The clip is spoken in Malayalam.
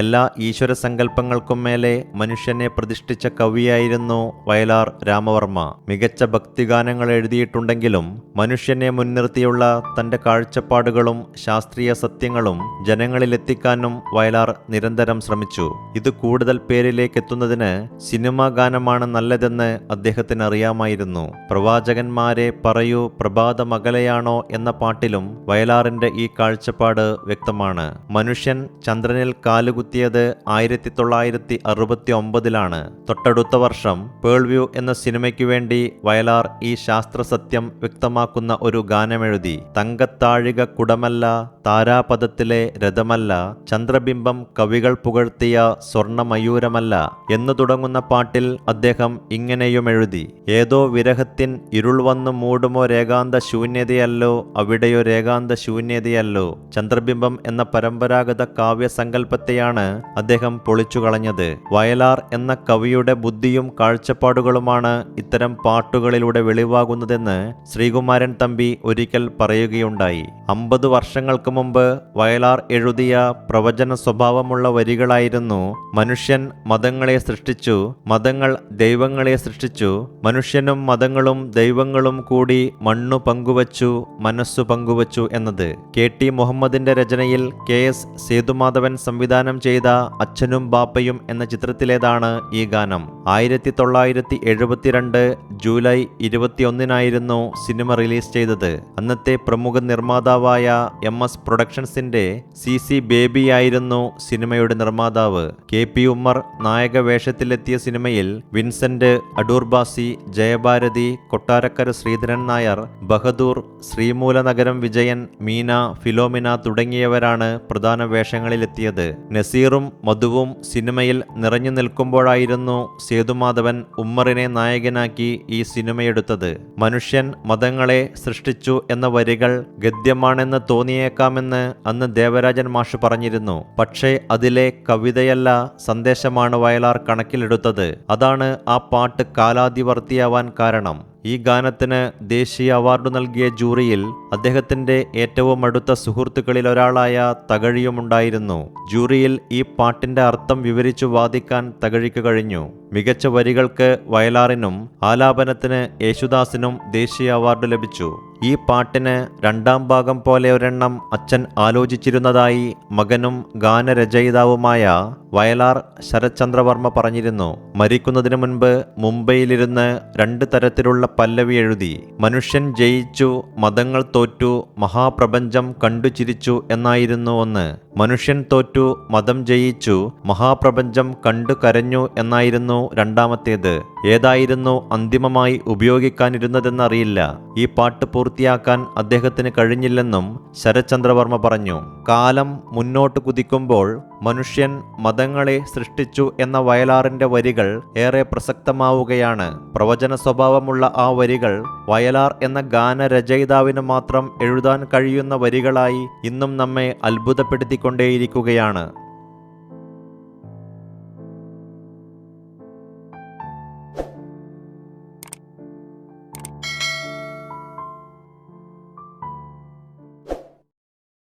എല്ലാ ഈശ്വര സങ്കല്പങ്ങൾക്കും മേലെ മനുഷ്യനെ പ്രതിഷ്ഠിച്ച കവിയായിരുന്നു വയലാർ രാമവർമ്മ. മികച്ച ഭക്തിഗാനങ്ങൾ എഴുതിയിട്ടുണ്ടെങ്കിലും മനുഷ്യനെ മുൻനിർത്തിയുള്ള തന്റെ കാഴ്ചപ്പാടുകളും ശാസ്ത്രീയ സത്യങ്ങളും ജനങ്ങളിലെത്തിക്കാനും വയലാർ നിരന്തരം ശ്രമിച്ചു. ഇത് കൂടുതൽ പേരിലേക്ക് എത്തുന്നതിന് സിനിമാ ഗാനമാണ് നല്ലതെന്ന് അദ്ദേഹത്തിന് അറിയാമായിരുന്നു പ്രവാചകന്മാരെ പറയൂ പ്രഭാത മകലയാണോ എന്ന പാട്ടിലും വയലാറിന്റെ ഈ കാഴ്ചപ്പാട് വ്യക്തമാണ്. മനുഷ്യൻ ചന്ദ്രനിൽ കാലുകുത്തിയത് ആയിരത്തി തൊള്ളായിരത്തി അറുപത്തി ഒമ്പതിലാണ് തൊട്ടടുത്ത വർഷം പേൾവ്യൂ എന്ന സിനിമയ്ക്കു വേണ്ടി വയലാർ ഈ ശാസ്ത്ര സത്യം വ്യക്തമാക്കുന്ന ഒരു ഗാനമെഴുതി തങ്കത്താഴിക കുടമല്ല താരാപഥത്തിലെ രഥമല്ല ചന്ദ്രബിംബം കവികൾ പുകഴ്ത്തിയ സ്വർണമയൂരമല്ല എന്നു തുടങ്ങുന്ന പാട്ടിൽ അദ്ദേഹം ഇങ്ങനെയും എഴുതി ഏതോ വിരഹത്തിൻ ഇരുൾ വന്നു മൂടുമോ രേഖാന്ത ശൂന്യതയല്ലോ അവിടെയോ രേഖാന്ത ശൂന്യതയല്ലോ ചന്ദ്രബിംബം എന്ന പരമ്പരാഗത കാവ്യസങ്കല്പത്തെയാണ് അദ്ദേഹം പൊളിച്ചു കളഞ്ഞത് വയലാർ എന്ന കവിയുടെ ബുദ്ധിയും കാഴ്ചപ്പാടുകളുമാണ് ഇത്തരം പാട്ടുകളിലൂടെ വെളിവാകുന്നതെന്ന് ശ്രീകുമാരൻ തമ്പി ഒരിക്കൽ പറയുകയുണ്ടായി. അമ്പത് വർഷങ്ങൾക്ക് മുമ്പ് വയലാർ എഴുതിയ പ്രവചന സ്വഭാവമുള്ള വരികളായിരുന്നു മനുഷ്യൻ മതങ്ങളെ സൃഷ്ടിച്ചു മതങ്ങൾ ദൈവങ്ങളെ സൃഷ്ടിച്ചു മനുഷ്യനും മതങ്ങളും ദൈവങ്ങളും കൂടി മണ്ണു പങ്കുവച്ചു മനസ്സു പങ്കുവച്ചു എന്നത്. കെ ടി മുഹമ്മദിന്റെ രചനയിൽ കെ എസ് സേതുമാധവൻ സംവിധാനം ചെയ്ത അച്ഛനും ബാപ്പയും എന്ന ചിത്രത്തിലേതാണ് ഈ ഗാനം. ആയിരത്തി തൊള്ളായിരത്തി എഴുപത്തിരണ്ട് ജൂലൈ ഇരുപത്തിയൊന്നിനായിരുന്നു സിനിമ റിലീസ് ചെയ്തത്. അന്നത്തെ പ്രമുഖ നിർമ്മാതാവായ എം എസ് പ്രൊഡക്ഷൻസിന്റെ സി സി ബേബിയായിരുന്നു സിനിമയുടെ നിർമ്മാതാവ്. കെ പി ഉമ്മർ നായക വേഷത്തിലെത്തിയ സിനിമയിൽ വിൻസെന്റ് അടൂർബാസി ജയഭാരതി കൊട്ടാരക്കര ശ്രീധരൻ നായർ ബഹദൂർ ശ്രീമൂലനഗരം വിജയൻ മീന ഫിലോമിന തുടങ്ങിയവരാണ് പ്രധാന വേഷങ്ങളിലെത്തിയത്. നസീറും മധുവും സിനിമയിൽ നിറഞ്ഞു നിൽക്കുമ്പോഴായിരുന്നു സേതുമാധവൻ ഉമ്മറിനെ നായകനാക്കി ഈ സിനിമയെടുത്തത്. മനുഷ്യൻ മതങ്ങളെ സൃഷ്ടിച്ചു എന്ന വരികൾ ഗദ്യമാണെന്ന് തോന്നിയേക്കാമെന്ന് അന്ന് ദേവരാജൻ മാഷ് പറഞ്ഞിരുന്നു. പക്ഷേ അതിലെ കവിതയല്ല സന്ദേശമാണ് വയലാർ കണക്കിലെടുത്തത്. അതാണ് ആ പാട്ട് കാലാതിവർത്തിയാവാൻ കാരണം. ഈ ഗാനത്തിന് ദേശീയ അവാർഡ് നൽകിയ ജൂറിയിൽ അദ്ദേഹത്തിന്റെ ഏറ്റവും അടുത്ത സുഹൃത്തുക്കളിൽ ഒരാളായ തകഴിയുമുണ്ടായിരുന്നു. ജൂറിയിൽ ഈ പാട്ടിന്റെ അർത്ഥം വിവരിച്ചു വാദിക്കാൻ തകഴിക്ക് കഴിഞ്ഞു. മികച്ച വരികൾക്ക് വയലാറിനും ആലാപനത്തിന് യേശുദാസിനും ദേശീയ അവാർഡ് ലഭിച്ചു. ഈ പാട്ടിന് രണ്ടാം ഭാഗം പോലെ ഒരെണ്ണം അച്ഛൻ ആലോചിച്ചിരുന്നതായി മകനും ഗാനരചയിതാവുമായ വയലാർ ശരത്ചന്ദ്രവർമ്മ പറഞ്ഞിരുന്നു. മരിക്കുന്നതിനു മുൻപ് മുംബൈയിലിരുന്ന് രണ്ട് തരത്തിലുള്ള പല്ലവി എഴുതി മനുഷ്യൻ ജയിച്ചു മതങ്ങൾ തോറ്റു മഹാപ്രപഞ്ചം കണ്ടു ചിരിച്ചു എന്നായിരുന്നു ഒന്ന്. മനുഷ്യൻ തോറ്റു മതം ജയിച്ചു മഹാപ്രപഞ്ചം കണ്ടു കരഞ്ഞു എന്നായിരുന്നു രണ്ടാമത്തേത്. ഏതായിരുന്നു അന്തിമമായി ഉപയോഗിക്കാനിരുന്നതെന്നറിയില്ല. ഈ പാട്ട് പൂർത്തിയാക്കാൻ അദ്ദേഹത്തിന് കഴിഞ്ഞില്ലെന്നും ശരത്ചന്ദ്രവർമ്മ പറഞ്ഞു. കാലം മുന്നോട്ട് കുതിക്കുമ്പോൾ മനുഷ്യൻ മതങ്ങളെ സൃഷ്ടിച്ചു എന്ന വയലാറിന്റെ വരികൾ ഏറെ പ്രസക്തമാവുകയാണ്. പ്രവചന സ്വഭാവമുള്ള ആ വരികൾ വയലാർ എന്ന ഗാനരചയിതാവിന് മാത്രം എഴുതാൻ കഴിയുന്ന വരികളായി ഇന്നും നമ്മെ അത്ഭുതപ്പെടുത്തിക്കൊണ്ടേയിരിക്കുകയാണ്.